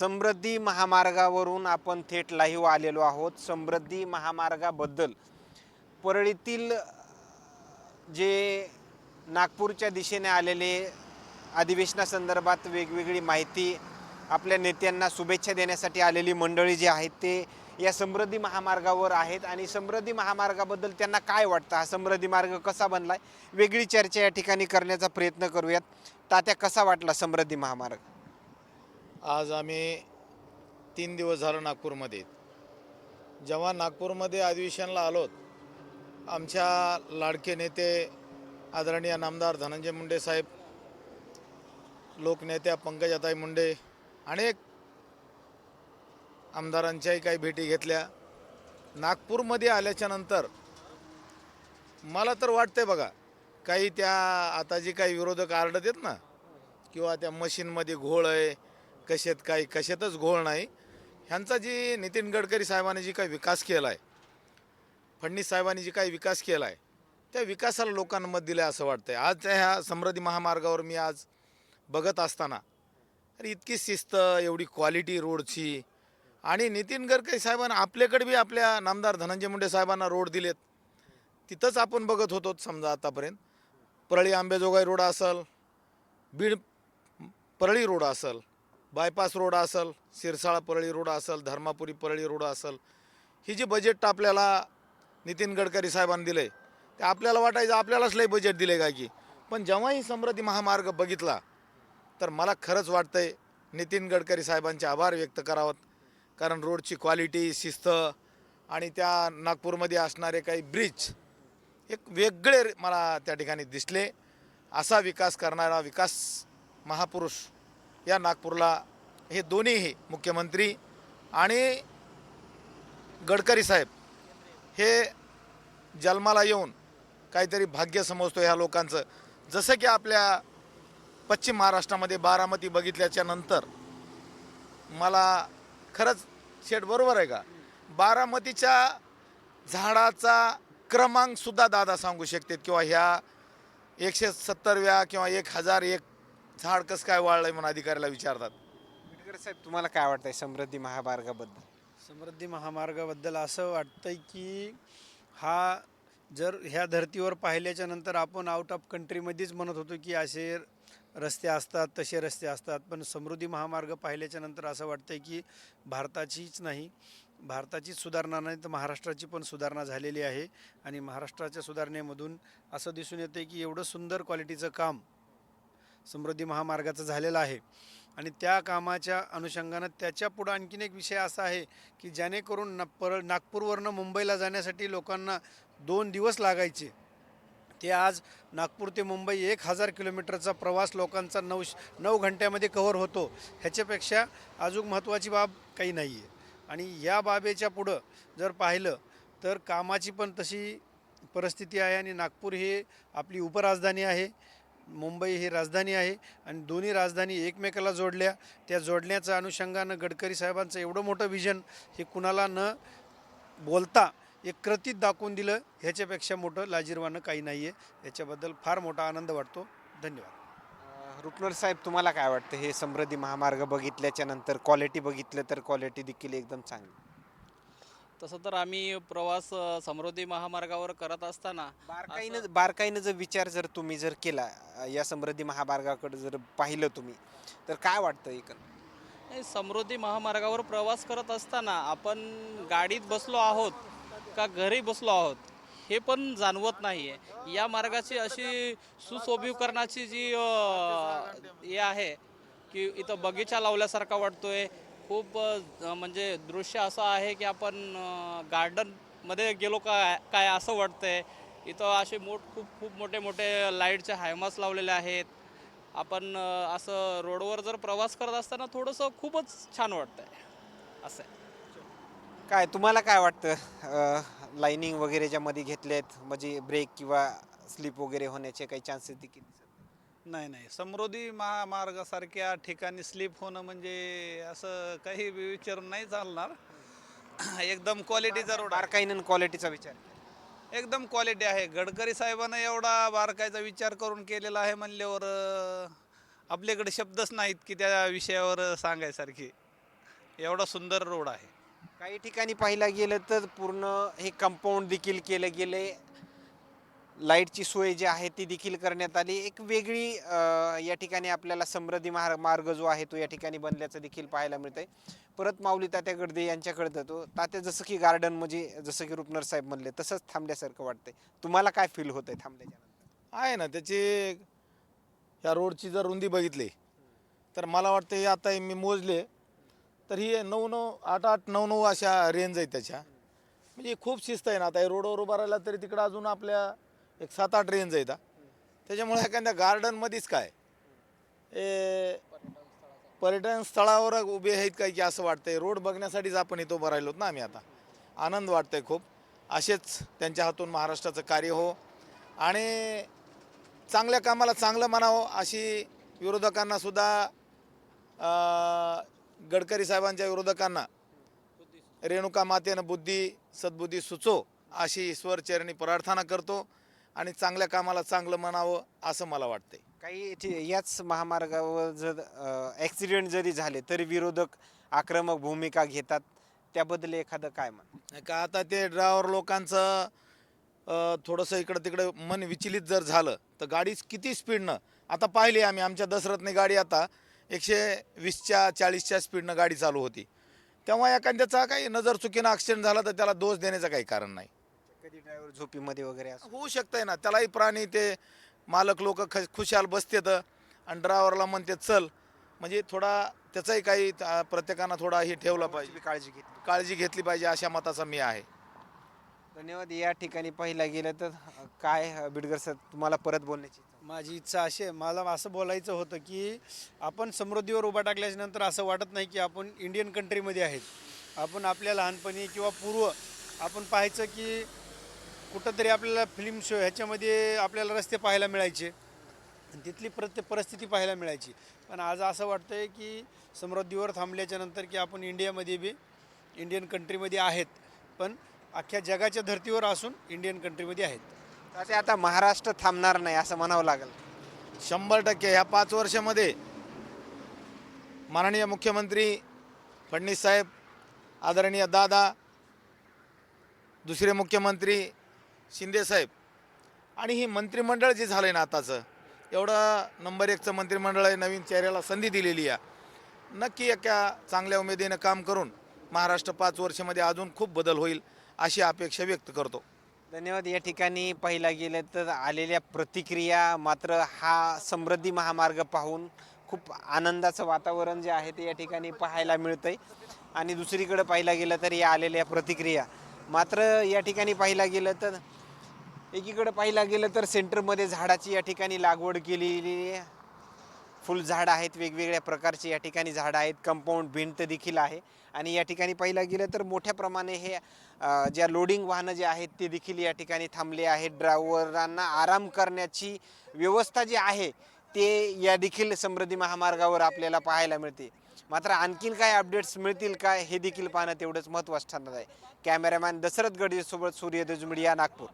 समृद्धी महामार्गावरून आपण थेट लाईव्ह आलेलो आहोत. समृद्धी महामार्गाबद्दल परळीतील जे नागपूरच्या दिशेने आलेले अधिवेशनासंदर्भात वेगवेगळी माहिती आपल्या नेत्यांना शुभेच्छा देण्यासाठी आलेली मंडळी जी आहेत ते या समृद्धी महामार्गावर आहेत. आणि समृद्धी महामार्गाबद्दल त्यांना काय वाटतं? हा समृद्धी मार्ग कसा बनला आहे वेगळी चर्चा या ठिकाणी करण्याचा प्रयत्न करूयात. तात्या कसा वाटला समृद्धी महामार्ग? आज आम्ही तीन दिवस झालं नागपूरमध्ये. जेव्हा नागपूरमध्ये अधिवेशनला आलोत आमच्या लाडके नेते आदरणीय नामदार धनंजय मुंडे साहेब लोकनेत्या पंकजाताई मुंडे अनेक आमदारांच्याही काही भेटी घेतल्या. नागपूरमध्ये आल्याच्यानंतर मला तर वाटतंय बघा काही त्या आता जी काही विरोधक आरडत आहेत ना किंवा त्या मशीनमध्ये घोळ आहे कशात काही कशातच घोळ नाही. ह्यांचा जी नितीन गडकरी साहेबांनी जी काही विकास केला आहे फडणीस साहेबांनी जी काही विकास केला आहे त्या विकासाला लोकांमध्ये दिलं आहे असं वाटतंय. आज ह्या समृद्धी महामार्गावर मी आज बघत असताना अरे इतकी शिस्त एवढी क्वालिटी रोडची. आणि नितीन गडकरी साहेबांना आपल्याकडे बी आपल्या नामदार धनंजय मुंडे साहेबांना रोड दिलेत. तिथंच आपण बघत होतो समजा आतापर्यंत. परळी आंबेजोगाई रोड असेल बीड परळी रोड असेल. बायपास रोड असेल सिरसाळा परळी रोड असेल धर्मापुरी परळी रोड असेल ही जी बजेट आपल्याला नितीन गडकरी साहेबांनी दिलं आहे ते आपल्याला वाटायचं आपल्यालाच लई बजेट दिले का की. पण जेव्हाही समृद्धी महामार्ग बघितला तर मला खरंच वाटतंय नितीन गडकरी साहेबांचे आभार व्यक्त करावं कारण रोडची क्वालिटी शिस्त आणि त्या नागपूरमध्ये असणारे काही ब्रिज एक वेगळे मला त्या ठिकाणी दिसले. असा विकास करणारा विकास महापुरुष या नागपूरला हे दोन्हीही मुख्यमंत्री आणि गडकरी साहेब हे जन्माला येऊन काहीतरी भाग्य समजतो ह्या लोकांचं. जसं की आपल्या पश्चिम महाराष्ट्रामध्ये बारामती बघितल्याच्या नंतर मला खरंच शेट बरोबर आहे का? बारामतीच्या झाडाचा क्रमांकसुद्धा दादा सांगू शकतात किंवा ह्या एकशे सत्तरव्या किंवा एक हजार एक झाड कसं काय वाढलं आहे म्हणून अधिकाऱ्याला विचारतात. साहेब तुम्हाला काय वाटतंय समृद्धी महामार्गाबद्दल? समृद्धी महामार्गाबद्दल असं वाटतंय की हा जर ह्या धर्तीवर पाहिल्याच्या नंतर आपण आउट ऑफ कंट्रीमध्येच म्हणत होतो की असे रस्ते असतात तसे रस्ते असतात. पण समृद्धी महामार्ग पाहिल्याच्या नंतर असं वाटतंय की भारताचीच नाही भारताचीच सुधारणा नाही तर महाराष्ट्राची पण सुधारणा झालेली आहे. आणि महाराष्ट्राच्या सुधारणेमधून असं दिसून येतं की एवढं सुंदर क्वालिटीचं काम समृद्धी महामार्गाचं झालेलं आहे. आणि त्या कामाच्या अनुषंगानं त्याच्या पुढं आणखीन एक विषय असा आहे की जेणेकरून ना पर नागपूरवरनं मुंबईला जाण्यासाठी लोकांना दोन दिवस लागायचे. ते आज नागपूर ते मुंबई एक हजार किलोमीटरचा प्रवास लोकांचा नऊ नऊ घंट्यामध्ये कव्हर होतो. ह्याच्यापेक्षा अजून महत्त्वाची बाब काही नाही आहे आणि या बाबेच्या पुढं जर पाहिलं तर कामाची पण तशी परिस्थिती आहे आणि नागपूर हे आपली उपराजधानी आहे. मुंबई ही राजधानी आहे आणि दोन्ही राजधानी एकमेकाला जोडल्या. त्या जोडण्याच्या अनुषंगानं गडकरी साहेबांचं एवढं मोठं विजन हे कुणाला न बोलता एक कृतीत दाखवून दिलं ह्याच्यापेक्षा मोठं लाजीरवानं काही नाही आहे याच्याबद्दल फार मोठा आनंद वाटतो. धन्यवाद. रुपनर साहेब तुम्हाला काय वाटतं? हे समृद्धी महामार्ग बघितल्याच्या नंतर क्वालिटी बघितलं तर क्वालिटी देखील एकदम चांगली. तसं तर आम्ही प्रवास अ, समृद्धी महामार्गावर करत असताना बारकाईनं बारकाईनं जर विचार जर तुम्ही जर केला अं, या समृद्धी महामार्गाकडे जर पाहिलं तुम्ही तर काय वाटतं एकंदर? नाही, समृद्धी महामार्गावर प्रवास करत असताना आपण गाडीत बसलो आहोत का घरी बसलो आहोत हे पण जाणवत नाही आहे या मार्गाची अशी सुशोभीकरणाची जी अ, हे आहे की इथं बगीचा लावल्यासारखा वाटतोय खूप म्हणजे दृश्य असं आहे की आपण गार्डनमध्ये गेलो काय काय असं वाटतंय. इथं असे मोठ खूप खूप मोठे मोठे लाईटचे हायमास लावलेले आहेत. आपण असं रोडवर जर प्रवास करत असताना थोडंसं खूपच छान वाटतंय. असं काय तुम्हाला काय वाटतं? लाईनिंग वगैरेच्या मध्ये घेतलेत म्हणजे ब्रेक किंवा स्लिप वगैरे होण्याचे काही चान्सेस देखील नाही. नाही. समृद्धी महामार्गासारख्या ठिकाणी स्लिप होणं म्हणजे असं काही विचार नाही चालणार. एकदम क्वालिटीचा रोड. बारकाईनं क्वालिटीचा विचार. एकदम क्वालिटी आहे. गडकरी साहेबांना एवढा बारकायचा विचार करून केलेला आहे म्हणल्यावर अं, आपल्याकडे शब्दच नाहीत की त्या विषयावर सांगायसारखे. एवढा सुंदर रोड आहे. काही ठिकाणी पाहिला गेलं तर पूर्ण हे कंपाऊंड देखील केलं गेले लाईटची सोय जी आहे ती देखील करण्यात आली. एक वेगळी या ठिकाणी आपल्याला समृद्धी मार्ग मार्ग जो आहे तो या ठिकाणी बनल्याचं देखील पाहायला मिळतंय. परत माऊली तात्या गडदे यांच्याकडे जातो. तात्या जसं की गार्डन म्हणजे जसं की रुपनर साहेब म्हणले तसंच थांबल्यासारखं वाटतंय. तुम्हाला काय फील होतंय थांबल्याच्या आहे ना त्याची ह्या रोडची जर रुंदी बघितली तर मला वाटतं हे आता मी मोजले तर ही नऊ नऊ आठ आठ नऊ नऊ अशा रेंज आहेत त्याच्या. म्हणजे खूप शिस्त आहे ना आता हे रोडवर उभारायला तरी तिकडं अजून आपल्या एक सात आठ रेंज आहेत त्याच्यामुळे एखाद्या गार्डनमध्येच काय? ए पर्यटन स्थळावर उभे आहेत काय की असं वाटतंय? रोड बघण्यासाठीच आपण इथं उभं राहिलोत ना आम्ही आता. आनंद वाटतंय खूप. असेच त्यांच्या हातून महाराष्ट्राचं कार्य हो. आणि चांगल्या कामाला चांगलं म्हणावं अशी विरोधकांना सुद्धा गडकरी साहेबांच्या विरोधकांना रेणुका मातेनं बुद्धी सद्बुद्धी सुचो अशी ईश्वरचरणी प्रार्थना करतो. आणि चांगल्या कामाला चांगलं म्हणावं असं मला वाटतंय. काही याच महामार्गावर जर ॲक्सिडेंट जरी झाले तरी विरोधक आक्रमक भूमिका घेतात. त्याबद्दल एखादं काय म्हण? नाही का आता ते ड्रायव्हर लोकांचं अ, थोडंसं इकडं तिकडं मन विचलित जर झालं तर गाडी किती स्पीडनं आता पाहिली आम्ही आमच्या दसरथने गाडी आता एकशे वीसच्या चाळीसच्या स्पीडनं गाडी चालू होती. तेव्हा एखाद्याचा काही नजर चुकीनं ॲक्सिडेंट झाला तर त्याला दोष देण्याचं काही कारण नाही. कधी ड्रायव्हर झोपीमध्ये वगैरे असो. होऊ शकतंय ना. त्यालाही प्राणी ते मालक लोक ख खुशाल बसतेत. आणि ड्रायव्हरला म्हणते चल. म्हणजे थोडा त्याचाही काही अ, प्रत्येकानं थोडा हे ठेवला पाहिजे. तुम्ही काळजी घेतली काळजी घेतली पाहिजे अशा मताचा मी आहे. धन्यवाद. या ठिकाणी पाहिलं गेलं तर अ, काय अ, बिडगर सर तुम्हाला परत बोलण्याची इच्छा? माझी इच्छा अशी आहे मला असं बोलायचं होतं की आपण समृद्धीवर उभा टाकल्याच्या नंतर असं वाटत नाही की आपण इंडियन कंट्रीमध्ये आहेत. आपण आपल्या लहानपणी किंवा पूर्व आपण पाहायचं की कुठंतरी आपल्याला फिल्म शो ह्याच्यामध्ये आपल्याला रस्ते पाहायला मिळायचे. आणि तिथली प्रत्येक परिस्थिती पाहायला मिळायची. पण आज असं वाटतं आहे की समृद्धीवर थांबल्याच्या नंतर की आपण इंडियामध्ये बी इंडियन कंट्रीमध्ये आहेत. पण अख्ख्या जगाच्या धर्तीवर असून इंडियन कंट्रीमध्ये आहेत. तर ते आता महाराष्ट्र थांबणार नाही असं म्हणावं लागेल. शंभर टक्के ह्या पाच वर्षामध्ये माननीय मुख्यमंत्री फडणवीस साहेब आदरणीय दादा दुसरे मुख्यमंत्री शिंदेसाहेब आणि हे मंत्रिमंडळ जे झालं आहे ना आताचं एवढं नंबर एकचं मंत्रिमंडळ आहे नवीन चेहऱ्याला संधी दिलेली आहे. नक्की एका चांगल्या उमेदीनं काम करून महाराष्ट्र पाच वर्षामध्ये अजून खूप बदल होईल अशी अपेक्षा व्यक्त करतो. धन्यवाद. या ठिकाणी पाहिला गेलं तर आलेल्या प्रतिक्रिया मात्र हा समृद्धी महामार्ग पाहून खूप आनंदाचं वातावरण जे आहे ते या ठिकाणी पाहायला मिळतंय. आणि दुसरीकडे पाहिला गेलं तर या आलेल्या प्रतिक्रिया मात्र या ठिकाणी पाहिला गेलं तर एकीकडे पाहिला गेलं तर सेंटरमध्ये झाडाची या ठिकाणी लागवड केलेली फुलझाडं आहेत वेगवेगळ्या प्रकारची या ठिकाणी झाडं आहेत कंपाऊंड भिंत देखील आहे. आणि या ठिकाणी पाहिलं गेलं तर मोठ्या प्रमाणे हे ज्या लोडिंग वाहनं जे आहेत ते देखील या ठिकाणी थांबले आहेत. ड्रायव्हरांना आराम करण्याची व्यवस्था जी आहे ते या देखील समृद्धी महामार्गावर आपल्याला पाहायला मिळते. मात्र आणखीन काय अपडेट्स मिळतील काय हे देखील पाहणं तेवढंच महत्त्वाचं ठरणार आहे. कॅमेरामॅन दशरथ गडजेसोबत सूर्य मीडिया नागपूर.